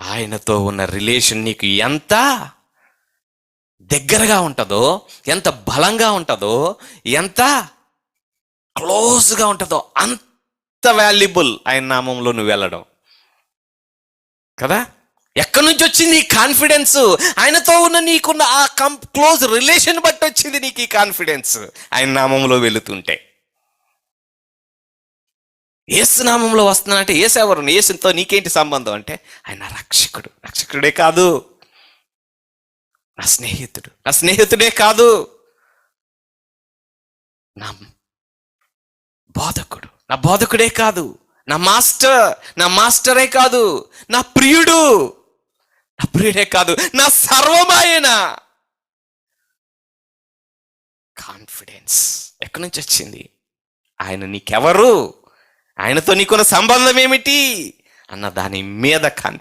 ఆయనతో ఉన్న రిలేషన్ నీకు ఎంత దగ్గరగా ఉంటుందో ఎంత బలంగా ఉంటుందో ఎంత క్లోజ్గా ఉంటుందో అంత వాల్యుబుల్ ఆయన నామంలో నువ్వు వెళ్ళడం. కదా? ఎక్కడి నుంచి వచ్చింది ఈ కాన్ఫిడెన్స్? ఆయనతో ఉన్న నీకున్న ఆ కం క్లోజ్ రిలేషన్ బట్టి వచ్చింది నీకు ఈ కాన్ఫిడెన్స్. ఆయన నామంలో వెళుతుంటే. ఏసునామంలో వస్తున్నానంటే ఏసు ఎవరు? ఏసుతో నీకేంటి సంబంధం? అంటే ఆయన రక్షకుడు. రక్షకుడే కాదు. నా స్నేహితుడు. నా స్నేహితుడే కాదు. నా బోధకుడు. నా బోధకుడే కాదు. నా మాస్టర్. నా మాస్టరే కాదు. నా ప్రియుడు. నా ప్రియుడే కాదు. నా సర్వమాయన. కాన్ఫిడెన్స్. ఎక్కడి నుంచి వచ్చింది? ఆయన నీకెవరు? ఆయనతో నీకున్న సంబంధం ఏమిటి? అన్న దాని మీద కాంతి